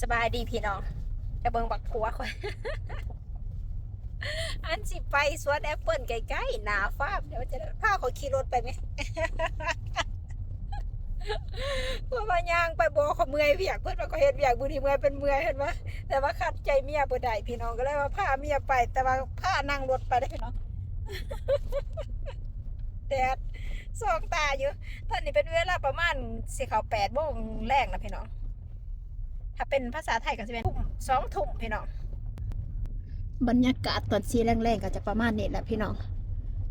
สบายดีพี่น้องจะเบิ่งบักผัวคนอันสิไปสวนแอปเปิลใกล้ๆหนาฟ้าเดี๋ยวจะพาเขาขี่รถไปไหมพื่อมาย่างไปบอกขเมื่อยเวียกเพื่อนว่าเขาเห็นเวียกบุรีเมื่อยเป็นเมื่อยเห็นไหมแต่ว่าขัดใจเมียบ่ได้พี่น้องก็เลยว่าพาเมียไป แต่ว่าพานั่งรถไปได้พี่น้องแดดสองตาอยู่ตอนนี้เป็นเวลาประมาณสิเขาแปดโมงแรกนะพี่น้อง ถ้าเป็นภาษาไทยก็จะเป็นทุ่มสองทุ่มพี่น้องบรรยากาศตอนสีแรงๆก็จะประมาณนี้แหละพี่น้อง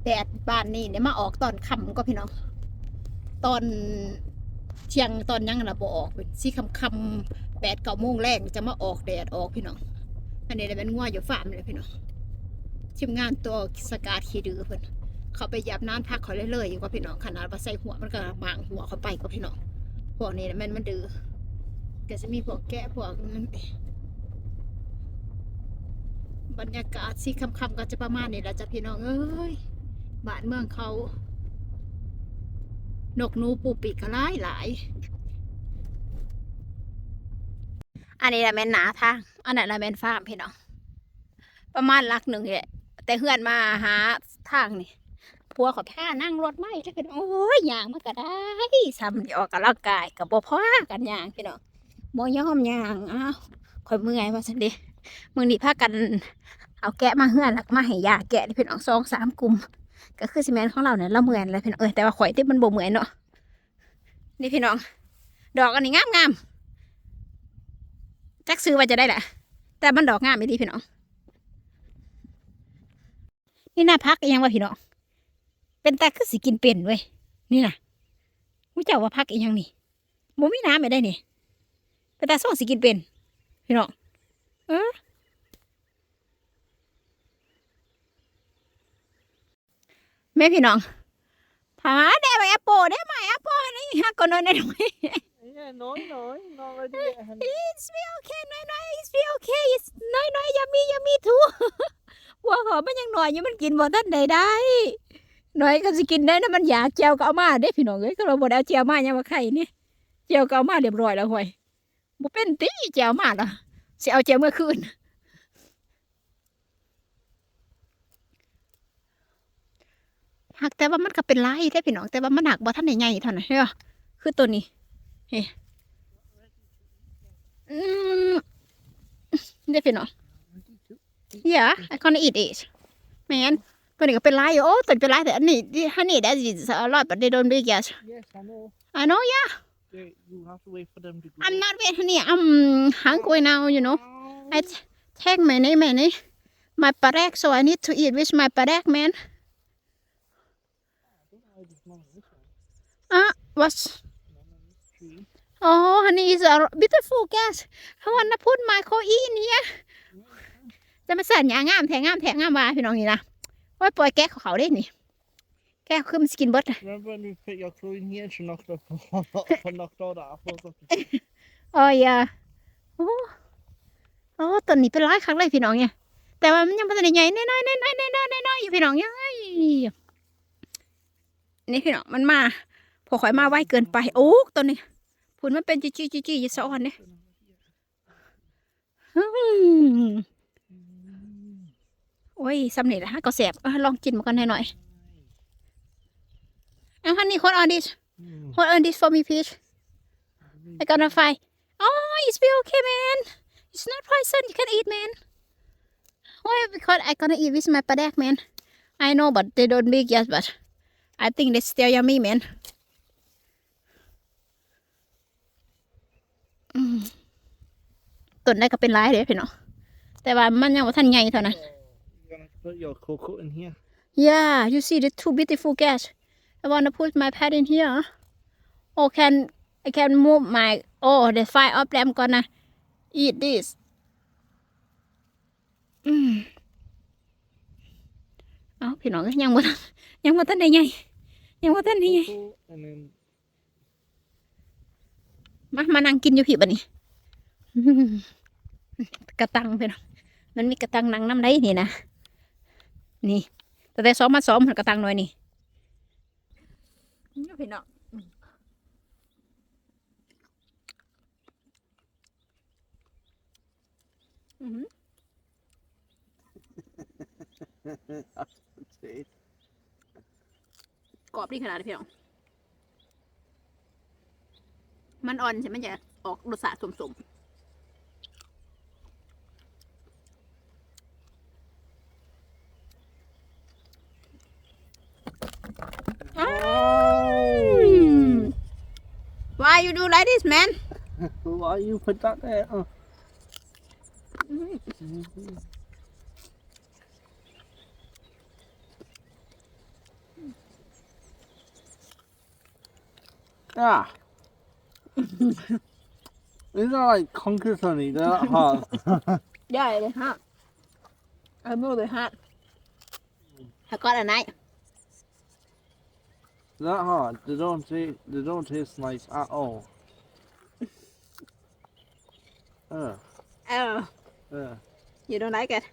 แดดบ้านนี่เนี่ยมาออกตอนค่ำก็พี่น้อง ตอนเที่ยงตอนยังระบออกเป็นสีคำคำๆแปดเก้าโมงแรกจะมาออกแดดออกพี่น้อง อันนี้เลยเป็นงัวอยู่ฟาร์มเลยพี่น้องทีมงานตัวสกาดขี่ดื้อเพิ่นเขาไปยับน้ำพักเขาเรื่อยๆอยู่กับพี่น้องขนาดว่าใส่หัวมันก็หมางหัวเขาไปก็พี่น้องพวกนี้นะมันมันดื้อ ก็จะมีพวกแกะพวกนั้นบรรยากาศสีคำๆก็จะประมาณนี้แหละจ้ะพี่น้องเอ้ยบ้านเมืองเขา นกนูปูปีกก็หลายหลาย อันนี้ละแม่นหนาทางอันนั้นละแม่นฟาร์มพี่น้อง ประมาณลักหนึ่งแหละแต่เฮื่อนมาหาทางนี่พัวขอแค่นั่งรถไม่ถ้าเกิดโอ้ยยางมันก็ได้ซ้ำที่ออกกำลังกายกับบ่พ่อกันยางพี่น้อง บ่ยอมยางอ้าวข่อยเมื่อยว่าสันเดีมึงนี่พากันเอาแกะมาเฮือนล้วก็มาให้ยาแกะนี่พี่น้องสองสามกลุ่มก็คือซีเมนต์ของเราเนี่ยเราเหมือนเลยพี่น้องเออแต่ว่าข่อยที่มันบ่เหมือนเนาะนี่พี่น้อง ดอกอันนี้งามงามๆจักซื้อว่าจะได้แหละแต่มันดอกงามไม่ดีพี่น้องนี่น่าพักอีหยังวะพี่น้องเป็นตาคือสิกินเป็นเว้ยนี่น่ะมู้เจ้าว่าพักอีหยังนี่บ่มีน้ำไม่ได้นี่ เป็นตาส่งสิกินเป็น พี่น้องเออแม่พี่น้องถามว่าได้ไหมแอปเปิลได้ไหมแอปเปิลนี่ฮะก็น้อยน้อย Yeah, no, no, no idea. honey. It's be okay น้อยน้อย It's be okay It's น้อยน้อยยามียามีทูวัวหอมมันยังหน่อยอยู่มันกินบ่ทันใดได้หน่อยก็สิกินได้นะมันอยากเจียวก็เอามาเด้พี่น้องเอ้ยก็เราบ่ได้เอาเจียวมายังว่าไข่นี่เจียวก็เอามาเรียบร้อยแล้วห่วย บ่เป็นติเจียวมาล่ะสิเอาเจียวเมื่อคืนหักแต่ว่ามันก็เป็นลายได้พี่น้องแต่ว่ามันหนักบ่ทันได้ใหญ่เท่านั้นเด้อคือตัวนี้อืมได้พี่น้อง Yeah I can't eat it man ตัวนี้ก็เป็นลายอยู่โอ้ตัวเป็นลายแต่อันนี้ที่ฮันนี่ that is a lot but they don't big yet Yes, I know. I know yeah Yeah, you have to wait for them to grow. I'm not wait honey I'm hungry now you know I t- take my name my name my parak so I need to eat with my parak man ah what's Tree. oh honey is a beautiful gas I wanna put my coin in here จะมาสั่นหยางามแทงงามแทงงามว่าพี่น้องนี่นะว่าปล่อยแกะเขาเขาได้นี่ แกะคือมันสกินเบิร์ด Remember when we put your crow in here and she knocked up knocked all the apples off the เออยาโอ้โอ้ต้นนี้เป็นร้ายครั้งเลยพี่น้องเนี่ยแต่ว่ามันยังไม่ทันได้ใหญ่น้อยน้อยน้อยน้อยน้อยน้อยน้อยอยู่พี่น้องยังไงนี่พี่น้องมันมาพอข่อยมาไวเกินไปโอ้ต้นนี้ผุนมันเป็นจี้จี้จี้จี้ยี่สอนเนี่ยอืมโอ้ยสำเร็จแล้วฮะก็แสบเออลองกินมากันหน่อย ๆเอาฮันนี่คนออดิส Mm. Hold on this for me, please. I gonna find. Oh, it's be okay, man. It's not poison. You can eat, man. Why? Because I gonna eat with my padak, man. I know, but they don't big yet, but I think they still yummy, man. อืมต้นได้ก็เป็นร้ายเลยพี่น้องแต่ว่ามันยังว่าท่านใหญ่เท่านั้น You're gonna put your cocoa in here. Yeah, you see the two beautiful cats. I wanna put my pet in here. Oh, can I can move my oh the five of them gonna eat this. อืมเอาพี่น้องยังบ่ทันยังบ่ทันได้ใหญ่ยังบ่ทันได้ใหญ่ Cocoa and then มามานั่งกินอยู่พี่บัดนี้อืมกระตังพี่น้องมันมีกระตังนังน้ำได้นี่นะนี่แต่แต่ซ้อมมาซ้อมมันกระตังหน่อยนี่นี่ พี่น้องอือหือ See? กรอบดีขนาดนี้พี่น้อง มันอ่อนใช่ไหมมันจะออกรสชาติสมๆอ้าว Why you do like this man Why you put that there? Oh. อื้อหือ Ah. These are like conkers, honey. They're that hard. ใหญ่เลยฮะเอา มือเลยฮะแล้วก็อันไหน that hard. They don't taste. They don't taste nice at all. Uh, เออ uh, you don't like it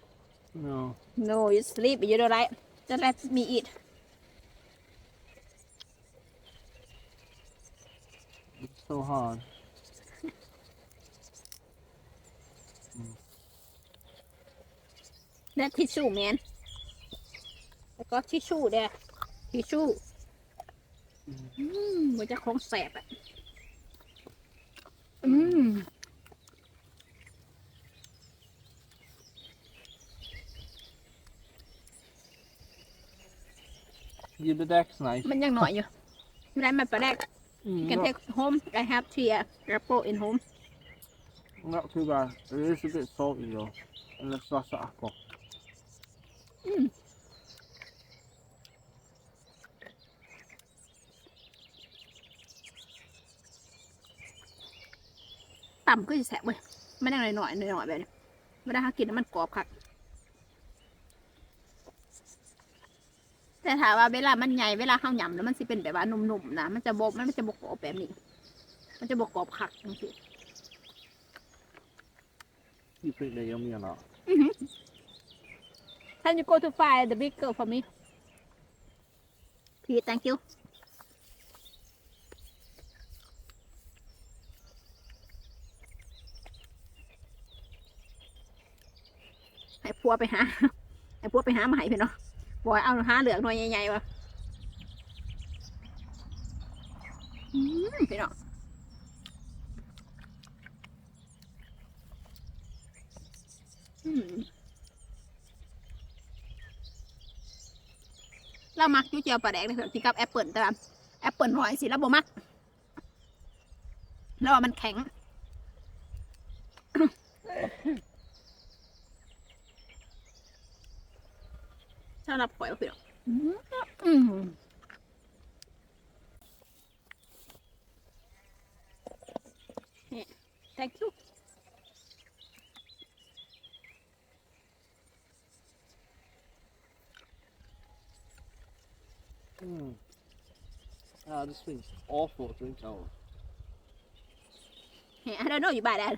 no. no you sleep you don't like just let me eat It's so hard. that tissue man แล้วก็ทิ ชชู่เด้ทิชชู่อืมมันจะคงแสบอะ อืม Yeah, but that's nice. มันยังหน่อยอยู่ไม่ได้มันประแดก Mm, you can not, take home I have here apple in home not too bad. It is a bit salty though. Unless that's the apple. ต่ำก็จะแสบเว้ยมันยังหน่อยหน่อยหน่อยๆแบบนี้ไม่ได้หากินแล้วมันกรอบคักแต่ถามว่าเวลามันใหญ่เวลาข้าวหยำแล้วมันสิเป็นแบบว่านุ่มๆนะมันจะบกมันจะบกกรอบแบบนี้ มันจะบกกรอบคักจังซี่ You think they're yummy or not? Can you go to find the big girl for me? Please, thank you. พัวไปหาให้พัวไปหามาให้พี่เนาะบอยเอาหาเหลืองหน่อยใหญ่ๆวะอืมพี่เนาะอืมเรามักยูเจียวปลาแดกเลยเถอะที่กับแอปเปิลแต่แอปเปิลหอยสิเราบ่มักแล้วว่ามันแข็ง สำหรับหอยว่าพี่น้องอืมเนี่ย thank you Mm. Ah, this thing's awful to drink out of. เนี่ย I don't know you buy that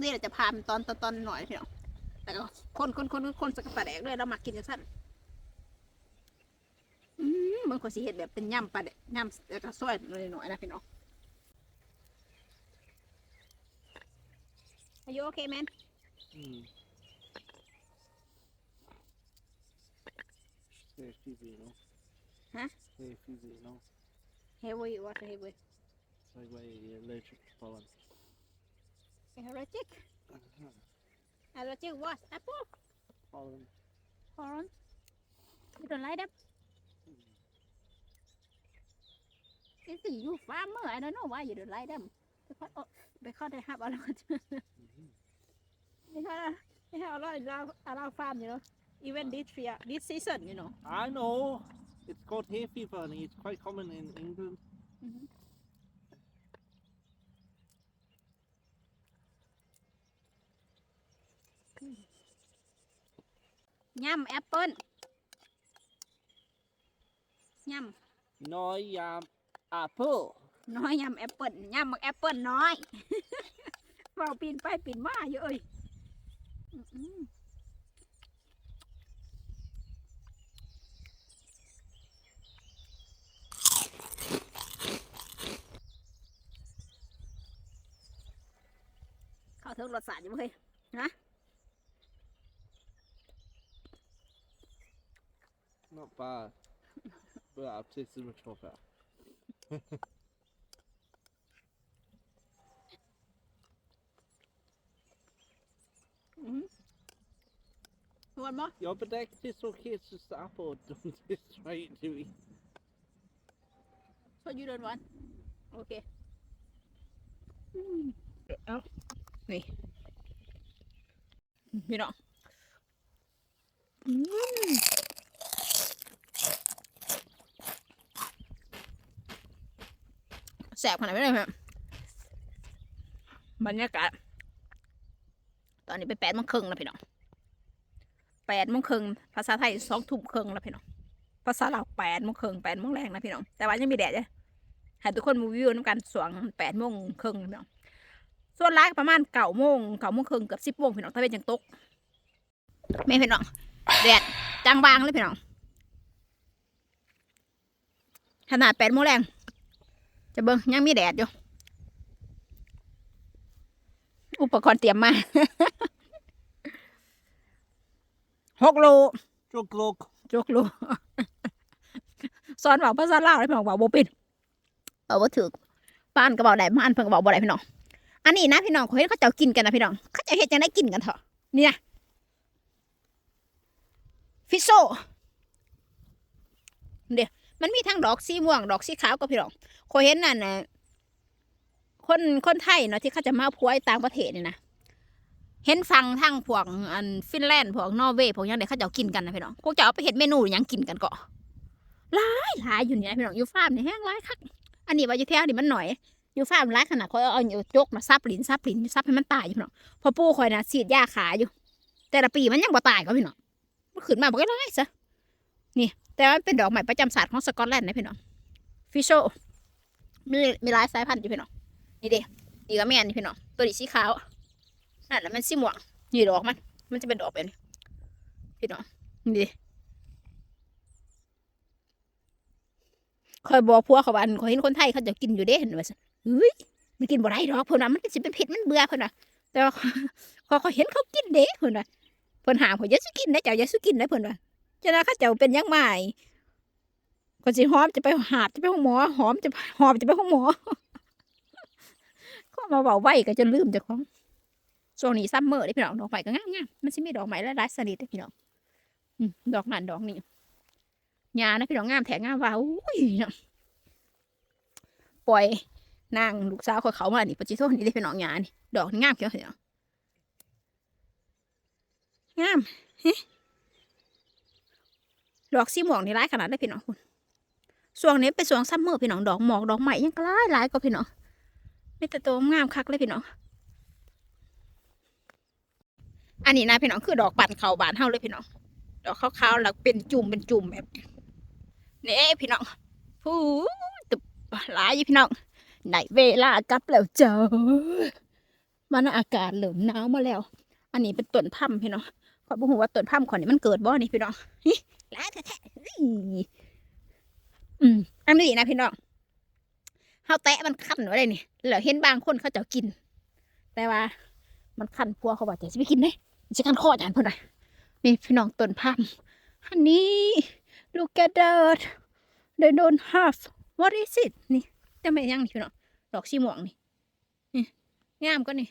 ปกติเราจะพามนตอนตอนตอนหน่อยพี่น้องแต่ก็คนคนคนคนสกปรกแดกเลยเรามากินกันสั้นอืมมันก็สิเห็ดแบบเป็นย่ำปลาแดกย่ำแล้วก็ซอยหน่อยๆนะพี่น้อง Are you okay man Mm. Stay fizzy, you know. Huh? Stay fizzy, you know. heavy what heavy Like where you're allergic allergic allergic what apple. Pollen. orange you don't like them? It's you farmer. I don't know why you don't like them. Because oh, because they have a lot. Have they have a lot around around farm you know. Even this year this season you know. I know. It's called hay fever, and it's quite common in England. Mm-hmm. ย่ำแอปเปิ้ลย่น้อยยำแอปเปิ้ลน้อยยำแอปเปิ้ลย่ำมักแอปเปิ้ลน้อยเบาปีนไปปีนมาอยู่เลยเข้าถึงรสชาติอยู่เลยนะ Not bad. But I've tasted much more better. หวานบ่ Ja, but that tastes okay. It's just the apple doesn't taste right to me. So you don't want โอเคเอานี่พี่น้อง แสบขนาดนี้เลยครับบรรยากาศ ตอนนี้ไปแปดโมงครึ่งแล้วพี่น้องแปดโมงครึ่งภาษาไทยสองทุ่มครึ่งแล้วพี่น้อง ภาษาลาวแปดโมงครึ่งแปดโมงแรงนะพี่น้อง แต่ว่ายังมีแดดเลยให้ทุกคนมูวิวน้ำกันสวงแปดโมงครึ่งพี่น้อง ส่วนร้ายประมาณเก้าโมงเก้าโมงครึ่งเกือบสิบโมงพี่น้องถ้าเป็นจังตกแม่พี่น้อง แดดจังบางเลยพี่น้อง ขนาดแปดโมงแรง จะเบิ่งยังมีแดดอยู่ อุปกรณ์เตรียมมาหกโล Drug log. จกลูสอนบอกภาษาลาวให้พี่น้องบอกบ่เป็นเอาบ่ถึกป้านก็บอกได้ม่านเพิ่นก็บอกบ่ได้พี่น้องอันนี้นะพี่น้องเขาเห็นเขาเจ้ากินกันนะพี่น้องเขาเจะเฮ็ดจังได๋กินกันเถอะนี่นะฟิโซเดี๋ยว มันมีทั้งดอกสีม่วง ดอกสีขาวก็พี่น้องเขาเห็นนั่นนะคนคนไทยเนาะที่เขาจะมาพัวต่างประเทศเนี่ยนะเห็นฟังทั้งพวกอันฟินแลนด์พวกนอร์เวย์พวกยังเด็กเขาจะเอากินกันนะพี่น้องพวกจะเอาไปเห็ดเมนูยังกินกันก็หลายหลายอยู่นี่นะพี่น้องอยู่ฟาร์มนี่แห้งหลายคักอันนี้ว่าอยู่แถวนี่มันหน่อยอยู่ฟาร์มหลายขนาดเขาเอาอยู่จกมาซับลิ้นซับลิ้นซับให้มันตายอยู่พี่น้องพอปู่คอยนะฉีดยาขาอยู่ แต่ละปีมันยังบ่ตายก็พี่น้องมันขึ้นมาบ่ก็ได้ซะนี่ แต่ว่าเป็นดอกใหม่ประจำศาสตร์ของสกอตแลนด์นะพี่น้องฟิชโชมีมีหลายสายพันธุ์อยู่พี่น้องนี่เด้นี่ก็แม่นนี่พี่น้องตัวนี้สีขาวนั่นแหละมันสีม่วงนี่ดอกมันมันจะเป็นดอกแบบนี้พี่น้องนี่คอยบอกพวกเขาว่าอันคอยเห็นคนไทยเขาจะกินอยู่เด้เห็นว่าซั่นเฮ้ยมันกินบ่ได้ดอกเพิ่นว่ามันสิเป็นพิษมันเบื่อเพิ่นว่าแต่ว่าเขาเขาเห็นเขากินเด้เพิ่นว่าเพิ่นหามเขาอย่าสิกินนะเจ้าอย่าสิกินนะเพิ่นว่า ฉะนั้าเจ้าเป็นยังไงคนสิหอมจะไปหาบจะไปห้องหมอ หอมจะหอมจะไปห้องหมอเขามาเว้าไว้ก็จะลืมเจ้าของช่วงนี้ซัมเมอร์ได้พี่น้องดอกไม้ก็งามๆมันสิมีดอกไม้หลายๆชนิดเด้พี่น้องดอกนั่นดอกนี้ยานะพี่น้องงามแถงงามว่าอุ้ยเนาะปล่อยนางลูกสาวเขาเขามานี่ปจิโทนี่ได้พี่น้องยานี่ดอกนี่งามเกี่ยวพี่น้องงามเฮ้ ดอกสีม่วงนี่ร้ายขนาดได้พี่น้องคุณช่วงนี้เป็นช่วงซัมเมอร์พี่น้องดอกหมอกดอกไม้ยังก็ร้ายหลายก็พี่น้องมีแต่ตัวงามคักเลยพี่น้องอันนี้นะพี่น้องคือดอกปั่นเขาบานเฮาเลยพี่น้องดอกขาวๆแล้วเป็นจุ่มเป็นจุ่มแบบนี้นี่พี่น้องผู้ตึบหลายอยู่พี่น้องไหนเวลากลับแล้วเจอมันอากาศเริ่มหนาวมาแล้ว อันนี้เป็นต้นพัมพี่น้องขอยบ่ฮู้ว่าต้นพัมขอนี่มันเกิดบ่นี่พี่น้อง ฮิหลายแท้ๆอื้ออืมอันนี้นะพี่น้องเฮาแตะมันคันไว้เลยนี่แล้วเห็นบางคนเขาจะกิน แต่ว่า มันคันพัวเขาว่าจะสิไปกินได้จะกันข้อจานเพิ่นน่ะนี่พี่น้องต้นพัมอันนี้ look at that they don't have what is it นี่แต่ไม่ยังนี่พี่น้องดอกสีม่วงนี่นี่งามก็นี่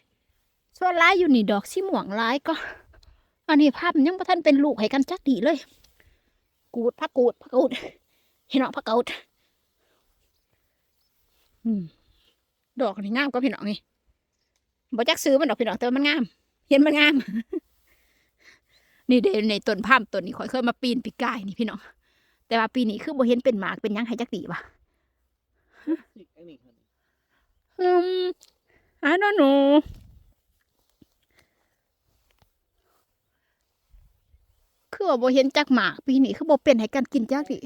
ส่วนลายอยู่นี่ดอกสีม่วงลายก็ อันนี้ภาพยังบ่ทันเป็นลูกให้กันจักดีเลย กูดพักกูดพักกูดพี่น้องพักกูดอืมดอกนี่งามก็พี่น้องนี่บ่จักซื้อมันดอกพี่น้องแต่ว่ามันงาม เห็นมันงาม นี่เดในต้นพามต้นนี้ข่อยเคยมาปีนปีกายนี่พี่น้องแต่ว่าปีนี้คือบ่เห็นเป็นหมากเป็นหยังให้จักดีวะ See any honey. อืม I don't คือว่าบ่เห็นจักหมากปีนี้คือบ่เป็นให้กันกินจักดิ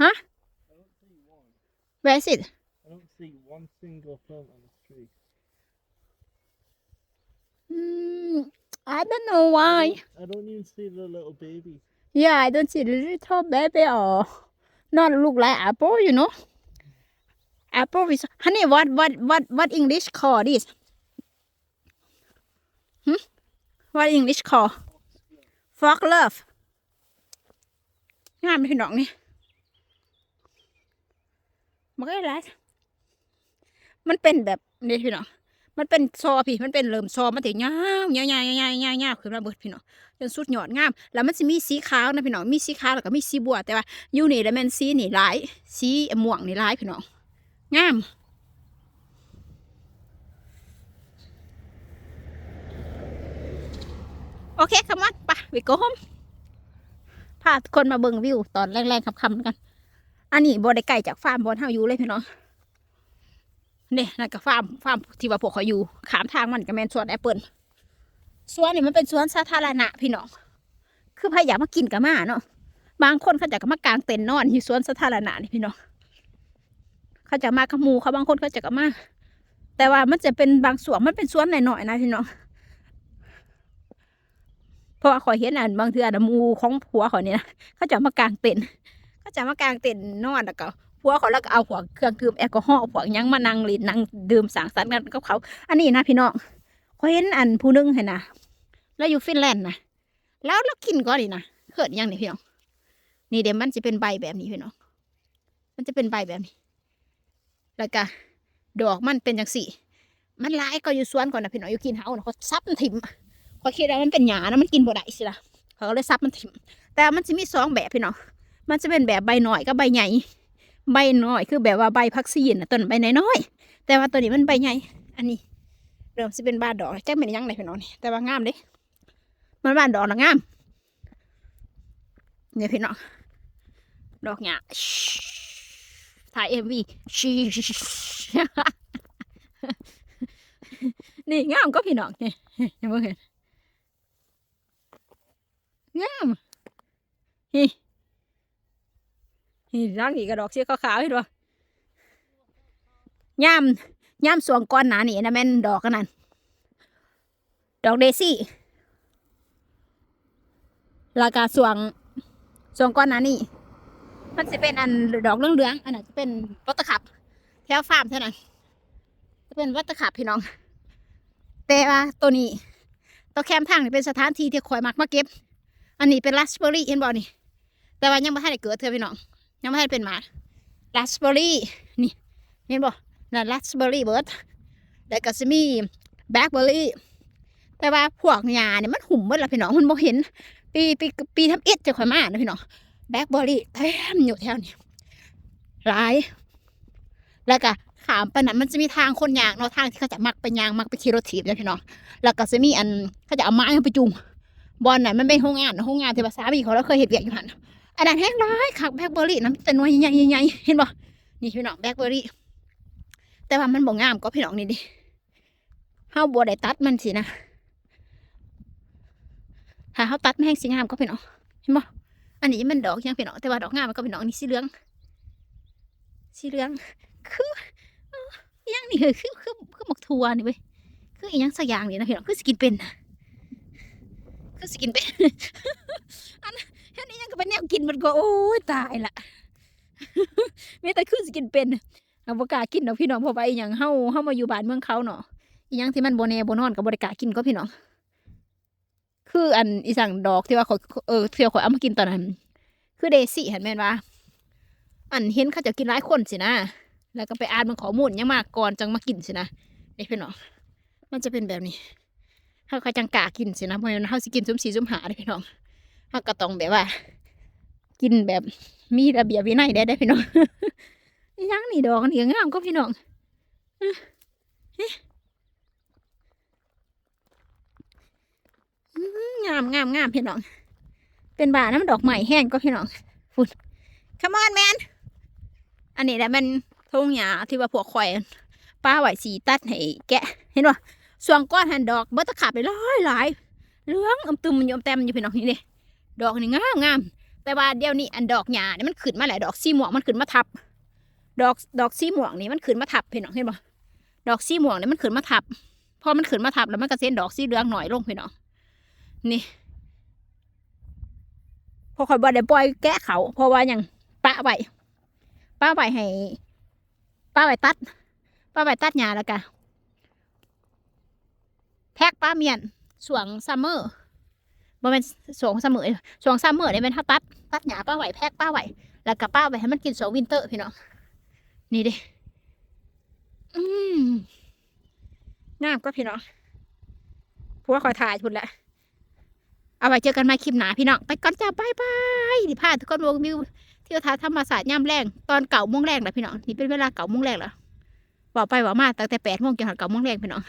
Huh? I don't see one. Where is it I don't see one single plant on this tree. mm, I don't know why I don't, I don't even see the little baby. Yeah, I don't see the little baby or not look like apple, you know. Apple is honey. What what what what English call this? what English call frog love งามพี่น้องนี่มันก็ไรมันเป็นแบบนี่พี่น้องมันเป็นซอพี่มันเป็นเริ่มซอมันถึงยาวยาวยาวยาวยาวยาวขึ้นมาเบิดพี่น้องจนสุดยอดงาม แล้วมันจะมีสีขาวนะพี่น้องมีสีขาวแล้วก็มีสีบัวแต่ว่าอยู่นี่แล้วแมันสีนี่หลายสีม่วงนี่หลายพี่น้องงาม โอเคคำว่าปะวิโก home พาคนมาเบิ่งวิว ตอนแรงๆคำๆกัน อันนี้บ่ได้ไกลจากฟาร์มบอนเฮาอยู่เลยพี่น้องเนี่ยนั่นก็ฟาร์มฟาร์มที่ว่าพวกเขาอยู่ขามทางมันก็แมนสวนแอปเปิลสวนนี่มันเป็นสวนสาธารณะพี่น้องคือใครอยากมากินก็มาเนาะบางคนเขาจะก็มากางเต็นท์นอนอยู่สวนสาธารณะนี่พี่น้องเขาจะมากับหมูเขาบางคนเขาจะก็มาแต่ว่ามันจะเป็นบางส่วนมันเป็นสวนหน่อยๆนะพี่น้อง ราะว่าขอยเห็นอะบางเทื่อนะมูของผัวเขาเนี่ยนะเขาจะมากางเต็นท์เขาจะมากางเต็นท์นอนแล้วก็ผัวเขาแล้วก็เอาพวเครื่องดื่มแอลกอฮอล์พวยังมานั่งลินนั่งดื่มสังสรรค์กันกับเขา อันนี้นะพี่น้องขอยเห็นอันผู้หนึงเห็นนะแล้วอยู่ฟินแลนด์นะแล้วเรากินก็ดีนะเขินยังนี่พี่น้องนี่เดี๋ยวมันจะเป็นใบแบบนี้พี่น้องมันจะเป็นใบแบบนี้ แล้วก็ดอกมันเป็นจังสี่ มันหลายก็อยู่สวนก่อนนะพี่น้องอยู่กินเฮานะเขาซับถิ่ม พอคิดว่ามันเป็นหยานะมันกินบ่ได้สิล่ะเขาก็เลยซับมันถิ่มแต่มันจะมีสองแบบพี่น้องมันจะเป็นแบบใบหน่อยกับใบใหญ่ใบหน่อยคือแบบว่าใบพักซีนนะต้นใบน้อยๆแต่ว่าตัวนี้มันใบใหญ่อันนี้เริ่มจะเป็นบานดอกแจ้งเป็นยังไงพี่น้องนี่แต่ว่างามเด้มันบานดอกนะงามเนี่ยพี่น้องดอกหยาถ่ายเอ็มวีชีนี่งามก็พี่น้องนี่เห็นบ่เห็น งามฮิฮิร่างนี่กระดอกสีขาวๆเห็นปะยามยามสวงก้อนหนานี่นะแม่นดอกกันนั่นดอกเดซี่ราคาสวงสวงก้อนหนานี่มันจะเป็นอันดอกเหลืองๆอันนั้นจะเป็นวัตขับแถวฟาร์มเท่านั้นจะเป็นวัตขับพี่น้อง แต่ว่าตัวนี้ตัวแคมทางนี่เป็นสถานที่ที่คอยมักมาเก็บ อันนี้เป็นราสเบอร์รี่เห็นบ่นี่ แต่ว่ายังไม่ทันได้เกิดเธอพี่น้อง ยังไม่ทันเป็นหมาราสเบอร์รี่นี่เห็นบ่นั่นราสเบอร์รี่เบิร์ดแล้วก็จะมีแบล็คเบอร์รี่แต่ว่าพวกหญ้าเนี่ยมันหุ่มเบิดละพี่น้องมันบ่เห็น ปีปีปีทำเอ็ดจะค่อยมานะพี่น้องแบล็คเบอร์รี่เต็มอยู่แถวนี้หลาย แล้วก็ขามไปนั้นมันจะมีทางคนยางเนาะทางที่เขาจะมักไปยางมักไปขี่รถถีบนะพี่น้องแล้วก็จะมีอันเขาจะเอาไม้เข้าไปจุง บอลน่ะมันเป็นโรงงานโรงงานที่ภาษาบีเขาเราเคยเห็นเวียกอยู่หันอันนั้นแห้งร้ายคักแบล็คเบอร์รี่น้ำแต่หน้อยใหญ่ใหญ่เห็นบ่นี่พี่น้องแบล็คเบอร์รี่แต่ว่ามันบ่งามก็พี่น้องนี่ดิเฮาบัวได้ตัดมันสินะถ้าเฮาตัดไม่แห้งสิงามก็พี่น้องเห็นบ่อันนี้มันดอกยังพี่น้องแต่ว่าดอกงามมันก็พี่น้องนี่สีเหลืองสีเหลืองคือยังนี่คือคือคือหมกทัวนี่เว้ยคืออีหยังสักอย่างนี่นะพี่น้องคือสกินเป็นนะ ก็สิกินเป็นอันอันนี้ยังก็เป็นแนวกินมันก็โอ้ยตายละไม่แต่คือสิกินเป็นเอาบกากินเนาะพี่น้องเพราะว่าอหย่างเฮาเฮามาอยู่บ้านเมืองเขาเนาะอีหยังที่มันบ่แน่บ่นอนก็บ่ได้กากินก็พี่น้องคืออันอีสั่งดอกที่ว่าเขาเออเที่ยวขาเอามากินตอนนั้น คือเดซี่เห็นแม่นว่าอันเห็นเขาจะกินหลายคนสินะแล้วก็ไปอ่านมันขอมูลยังมากก่อนจังมากินสินะเด้พี่น้องมันจะเป็นแบบนี้ เขาก็จังกล้ากินสินะเพราะฉะนั้นเขาสิกินซุ่มสี่ซุ่มหาเลยพี่น้องเขาก็ต้องแบบว่า กินแบบมีระเบียบวินัยได้ได้พี่น้องยังนี่ดอกนี่งามก็พี่น้องอื้อเฮ้องงามงามงามพี่น้อง เป็นบาน้ำดอกใหม่แห้งก็พี่น้องฝุ่น come on man อันนี้แหละมันทุ่งหญ้าที่ว่าพวกข่อยป้าไหวสีตัดให้แกะเห็นป่ะ ส่วนก้อนหันดอกเบิดตะขาบไปหลายหลายเหลืองอมตึมมันอยอมแต้มอยู่พี่น้องนี่เด้ดอกนี่งามงามแต่ว่าเดี๋ยวนี้อันดอกหญ้าเนี่ยมันขึ้นมาหลายดอกสีม่วงมันขึ้นมาทับ ดอกดอกสีม่วงนี่มันขึ้นมาทับพี่น้องเห็นบ่ดอกสีม่วงนี่มันขึ้นมาทับพอมันขึ้นมาทับแล้วมันก็เส้นดอกสีเหลืองหน่อยลงพี่น้องนี่พอคอยบ่ได้ปล่อยแกะเขาเพราะว่าหยังป้าไว้ป้าไว้ให้ป้าไว้ตัดป้าไว้ตัดหญ้าแล้วกัน แพกป้าเมียนช่วงซัมเมอร์บ่แม่นช่วงซัมเมอร์ช่วงซัมเมอร์เนี่แม่นเฮาตัดตัดหญ้าป้าไหวแพกป้าไหวแล้วก็ป้าไว้ให้มันกินช่วงวินเตอร์พี่น้องนี่ด้อืมงามก็พี่น้องผัวคอยถ่ายพุ่นแหละเอาไว้เจอกันใหม่คลิปหนาพี่น้องไปก่อนจ้าบายบายนี่พาทุกคนวงวิวเที่ยวทาธรรมศาสตร์ย่ำแรงตอนเก่าโมงแรงนะพี่น้องนี่เป็นเวลาเก่าโมงแรงแล้วบอกไปบอกมาตั้งแต่แปดโมงจนถึงเก่าโมงแรงพี่น้อง